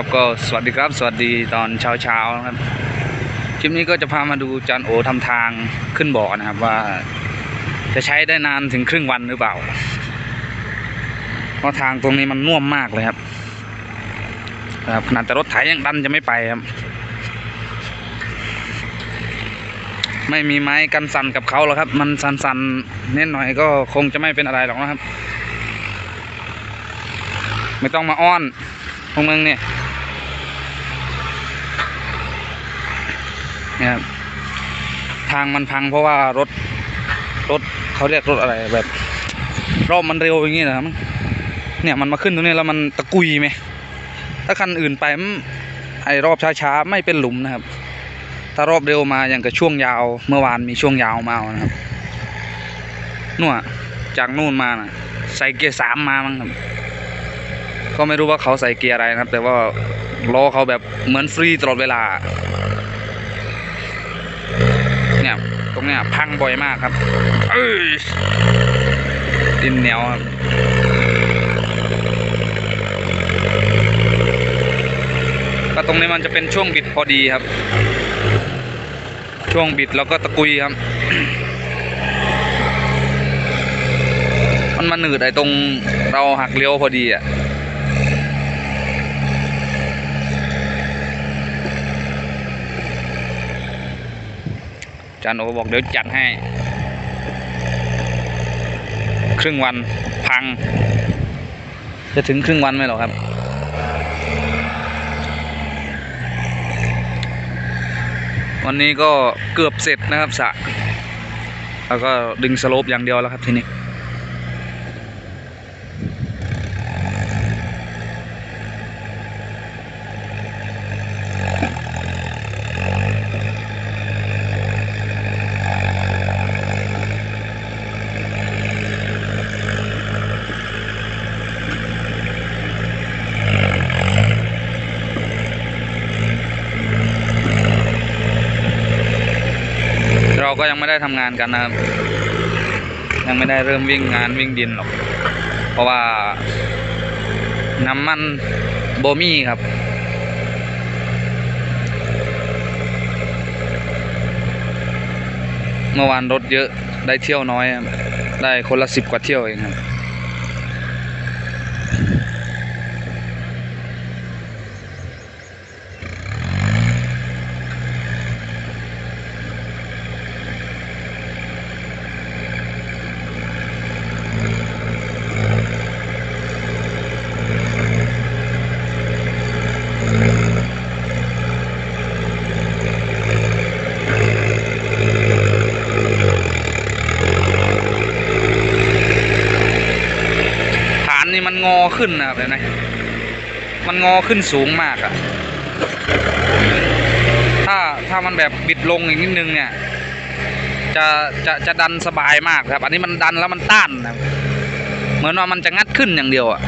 ครับก็สวัสดีครับสวัสดีตอนเช้าเช้านะครับคลิปนี้ก็จะพามาดูจานโอทำทางขึ้นบ่อนะครับว่า จะใช้ได้นานถึงครึ่งวันหรือเปล่าเพราะทางตรงนี้มันน่วมมากเลยครับครับขนาดแต่รถไถยังดันจะไม่ไปครับ ไม่มีไม้กันสั่นกับเขาหรอกครับ มันสั่นๆนิดหน่อยก็คงจะไม่เป็นอะไรหรอกนะครับ ไม่ต้องมาอ้อนพวกมึงเนี่ย นี่ยครับทางมันพังเพราะว่ารถรถเขาเรียกรถอะไรแบบ รอบมันเร็วอย่างงี้นะครับเนี่ยมันมาขึ้นตรงนี้แล้วมันตะกุยไหมถ้าคันอื่นไปมันไอรอบช้าๆไม่เป็นหลุมนะครับ ถ้ารอบเร็วมาอย่างกับช่วงยาว เมื่อวานมีช่วงยาวมานะครับนู่นจากนู่นมานะใส่เกียร์สามมามั้งครับก็ไม่รู้ว่าเขาใส่เกียร์อะไรนะครับ แต่ว่าล้อเขาแบบเหมือนฟรีตลอดเวลา เนี่ย ตรงเนี้ยพังบ่อยมากครับ เอ้ยดินเหนียวครับก็ตรงนี้มันจะเป็นช่วงบิดพอดีครับ ช่วงบิดแล้วก็ตะกุยครับ มันมาหนืดไอ้ตรงเราหักเลี้ยวพอดีอะ จานโอบอกเดี๋ยวจัดให้ ครึ่งวันพัง จะถึงครึ่งวันไหมหรอครับวันนี้ก็เกือบเสร็จนะครับสะ แล้วก็ดึงสโลปอย่างเดียวแล้วครับทีนี้ ก็ยังไม่ได้ทำงานกันนะครับ ยังไม่ได้เริ่มวิ่งงานวิ่งดินหรอก เพราะว่าน้ำมันโบมี่ครับเมื่อวานรถเยอะได้เที่ยวน้อย ได้คนละสิบกว่าเที่ยวเองครับ ขึ้นนะครับเห็นไหมมันงอขึ้นสูงมากอะถ้าถ้ามันแบบบิดลงอีกนิดนึงเนี่ย จะจะจะดันสบายมากครับ อันนี้มันดันแล้วมันต้านนะเหมือนว่ามันจะงัดขึ้นอย่างเดียวอะ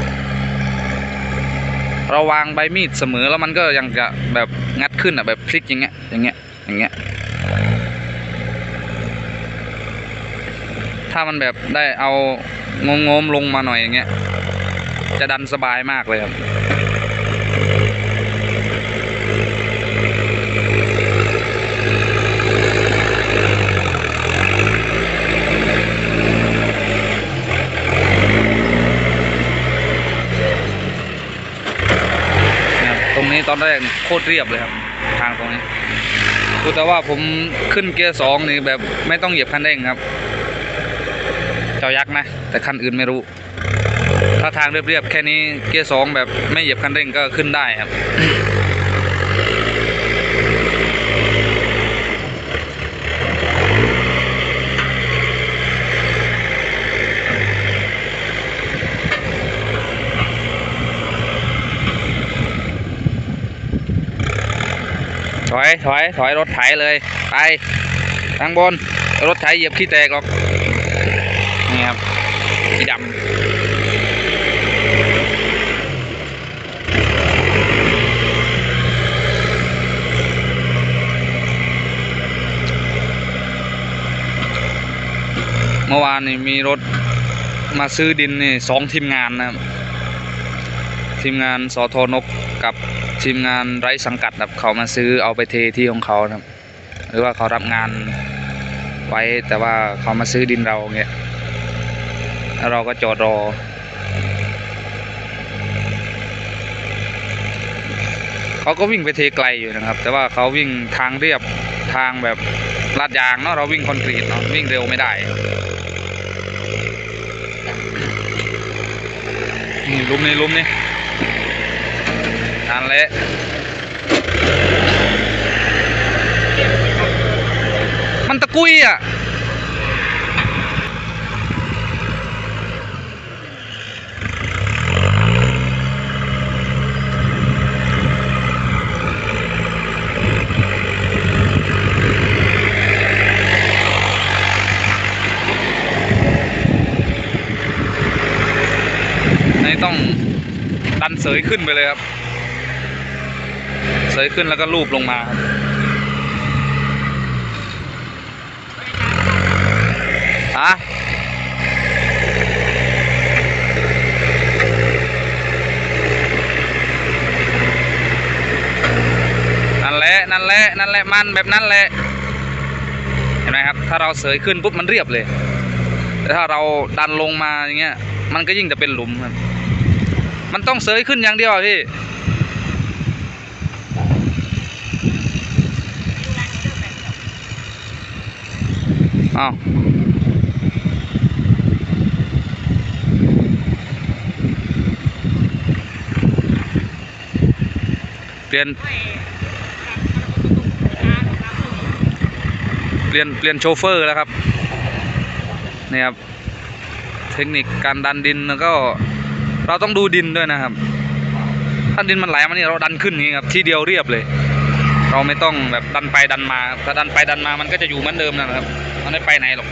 เราวางใบมีดเสมอแล้วมันก็ยังจะแบบงัดขึ้นอะแบบพลิกอย่างเงี้ยอย่างเงี้ยอย่างเงี้ยถ้ามันแบบได้เอางงงๆลงมาหน่อยอย่างเงี้ย จะดันสบายมากเลยครับตรงนี้ตอนแรกโคตรเรียบเลยครับ ทางตรงนี้พูดแต่ว่าผมขึ้นเกียร์สองนี่แบบไม่ต้องเหยียบคันเร่งครับ เจ้ายักษ์นะ แต่คันอื่นไม่รู้ ถ้าทางเรียบๆแค่นี้เกียร์สองแบบไม่เหยียบคันเร่งก็ขึ้นได้ครับถอย ถอย ถอย รถไถเลย ไป ทางบน รถไถเหยียบขี้แตกหรอก นี่ครับสีดำ มื่อวานนี่มีรถมาซื้อดินนี่สองทีมงานนะครับ ทีมงานสอทนกกับทีมงานไร้สังกัดครับเขามาซื้อเอาไปเทที่ของเขานะครับ หรือว่าเขารับงานไว้แต่ว่าเขามาซื้อดินเราเงี้ยแล้วเราก็จอดรอ เขาก็วิ่งไปเทไกลอยู่นะครับ แต่ว่าเขาวิ่งทางเรียบทางแบบลาดยางเนาะเราวิ่งคอนกรีตเนาะวิ่งเร็วไม่ได้ นี่ลุมนี่ลุมนี่นั่นแหละมันตะกุยอะ นี่ต้อง ดันเสยขึ้นไปเลยครับ เสยขึ้นแล้วก็ลูบลงมาครับฮะนั่นแหละ นั่นแหละ นั่นแหละ มันแบบนั้นแหละ เห็นไหมครับ ถ้าเราเสยขึ้นปุ๊บมันเรียบเลย แต่ถ้าเราดันลงมาอย่างเงี้ย มันก็ยิ่งจะเป็นหลุมครับ มันต้องเสยขึ้นอย่างเดียวพี่อ้าวเปลี่ยน เปลี่ยน เปลี่ยนโชเฟอร์แล้วครับ นี่ครับ เทคนิคการดันดินแล้วก็ เราต้องดูดินด้วยนะครับ ถ้าดินมันไหลมานี่เราดันขึ้นอย่างนี้ครับ ที่เดียวเรียบเลย เราไม่ต้องแบบดันไปดันมา ถ้าดันไปดันมามันก็จะอยู่เหมือนเดิมนะครับ มันไม่ไปไหนหรอก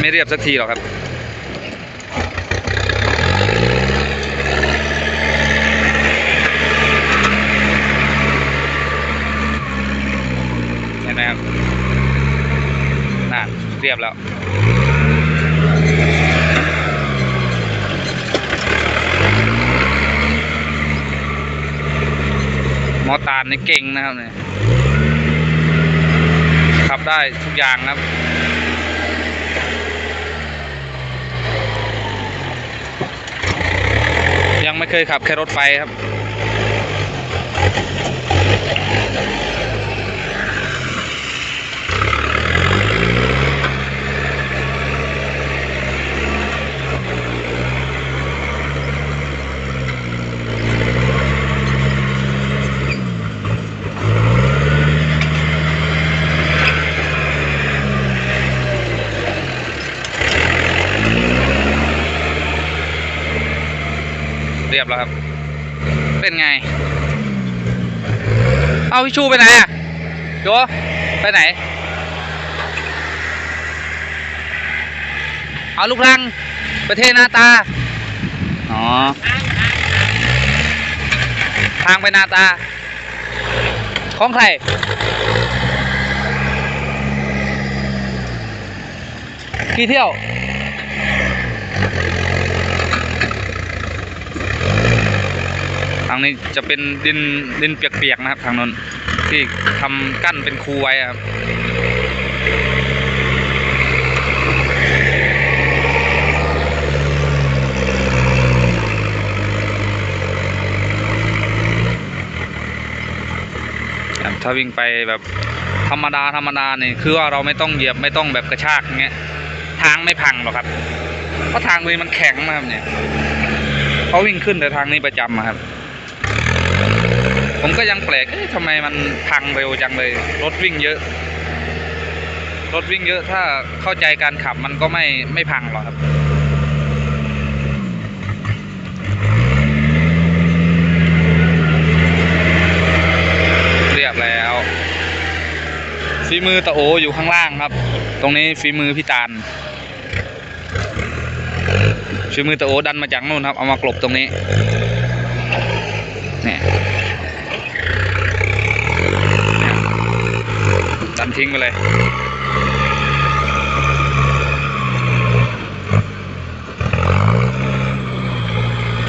ไม่เรียบสักทีหรอกครับเห็นไหมครับน่าเรียบแล้ว มอตานี่เก่งนะครับเนี่ยขับได้ทุกอย่างครับ ยังไม่เคยขับแค่รถไฟครับ บแล้วครับ เป็นไง เอาพี่ชูไปไหนอะโยไปไหน เอาลูกรัง ประเทศนาตา อ๋อ ทางไปนาตา ของใครกี่เที่ยว ทางนี้จะเป็นดินดินเปียกๆนะครับ ทางนั้นที่ทำกั้นเป็นคูไว้ครับถ้าวิ่งไปแบบธรรมดาธรรมดาเนี่ยคือว่าเราไม่ต้องเหยียบไม่ต้องแบบกระชากอย่างเงี้ยทางไม่พังหรอกครับ เพราะทางนี้มันแข็งนะครับเนี่ยเขาวิ่งขึ้นแต่ทางนี้ประจำครับ ผมก็ยังแปลกเอ๊ะทำไมมันพังเร็วจังเลย รถวิ่งเยอะ รถวิ่งเยอะถ้าเข้าใจการขับมันก็ไม่ไม่พังหรอกครับเรียบแล้วฝีมือตะโออยู่ข้างล่างครับ ตรงนี้ฝีมือพี่ตาลฝีมือตะโอดันมาจากนู่นครับ เอามากลบตรงนี้เนี่ยดัน ทิ้งไปเลย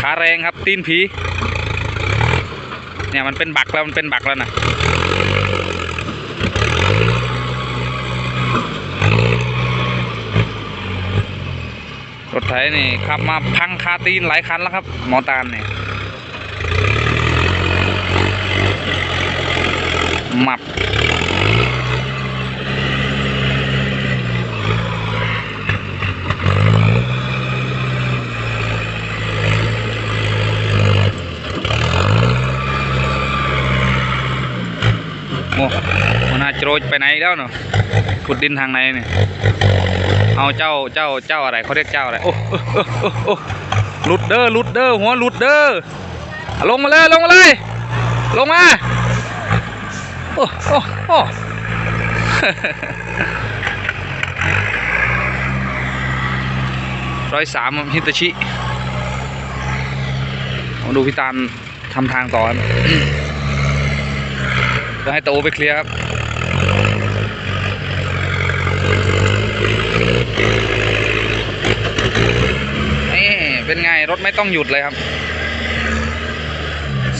ขาแรงครับตีนผี เนี่ยมันเป็นบักแล้ว มันเป็นบักแล้วนะรถไถนี่ขับมาพังคาตีนหลายคันแล้วครับ หมอตาลเนี่ยหมับ โอ้มันน่า โจรไปไหนแล้วเนาะขุดดินทางไหนเนี่ยเอาเจ้าเจ้าเจ้าอะไรเขาเรียกเจ้าอะไรโอ้โอ้หลุดเด้อหลุดเด้อหัวหลุดเด้อลงมาเลยลงมาเลย ลงมาโอ้โอ้โอ้ร้อยสามฮิตาชิมาดูพี่ตาลทำทางต่อครับเดี๋ยวให้ตาโอไปเคลียร์ครับ นี่เป็นไง รถไม่ต้องหยุดเลยครับ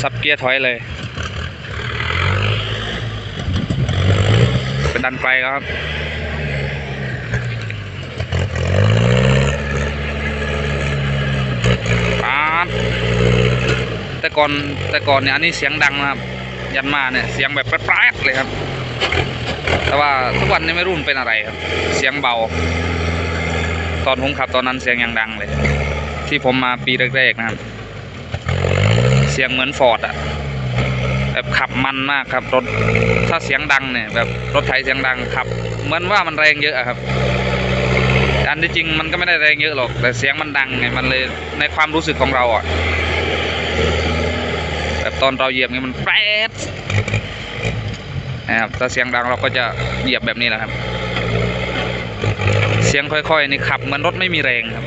สับเกียร์ถอยเลยเป็นดันไกลแล้วครับปาดแต่ก่อนแต่ก่อนเนี่ยอันนี้เสียงดังนะครับ ยันมาเนี่ยเสียงแบบแปรดๆเลยครับ แต่ว่าทุกวันนี้ไม่รู้มันเป็นอะไรครับ เสียงเบา ตอนผมขับตอนนั้นเสียงยังดังเลย ที่ผมมาปีแรกๆนะครับ เสียงเหมือนฟอร์ดอะแบบขับมันมากครับรถถ้าเสียงดังเนี่ยแบบรถไถเสียงดังขับ เหมือนว่ามันแรงเยอะอะครับอันที่จริงมันก็ไม่ได้แรงเยอะหรอก แต่เสียงมันดังไงมันเลยในความรู้สึกของเราอะแบบตอนเราเหยียบไงมันแปรดนะครับถ้าเสียงดังเราก็จะเหยียบแบบนี้แหละครับ เสียงค่อยๆนี่ขับเหมือนรถไม่มีแรงครับ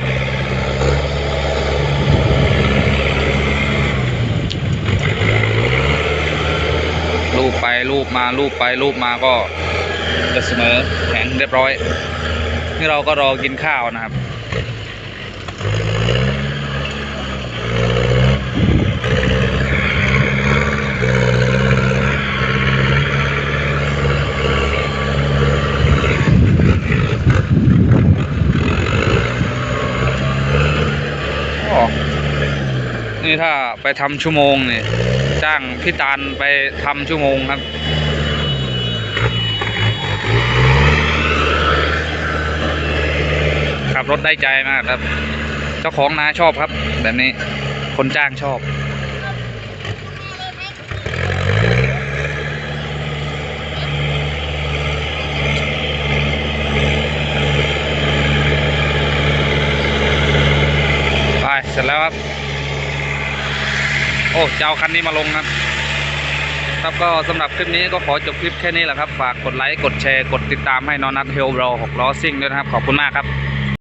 ลูบไปลูบมาลูบไปลูบมาก็จะเสมอแข็งเรียบร้อย นี่เราก็รอกินข้าวนะครับอ๋อนี่ถ้าไปทำชั่วโมงเนี่ย จ้างพี่ตาลไปทำชั่วโมงครับขับรถได้ใจมากครับ เจ้าของนาชอบครับ แบบนี้คนจ้างชอบไปเสร็จแล้วครับ โอ้จะเอาคันนี้มาลงครับ ครับก็สำหรับคลิปนี้ก็ขอจบคลิปแค่นี้แหละครับ ฝากกดไลค์ กดแชร์ กดติดตามให้นอนัทเฮลโราหกล้อซิ่งด้วยนะครับ ขอบคุณมากครับ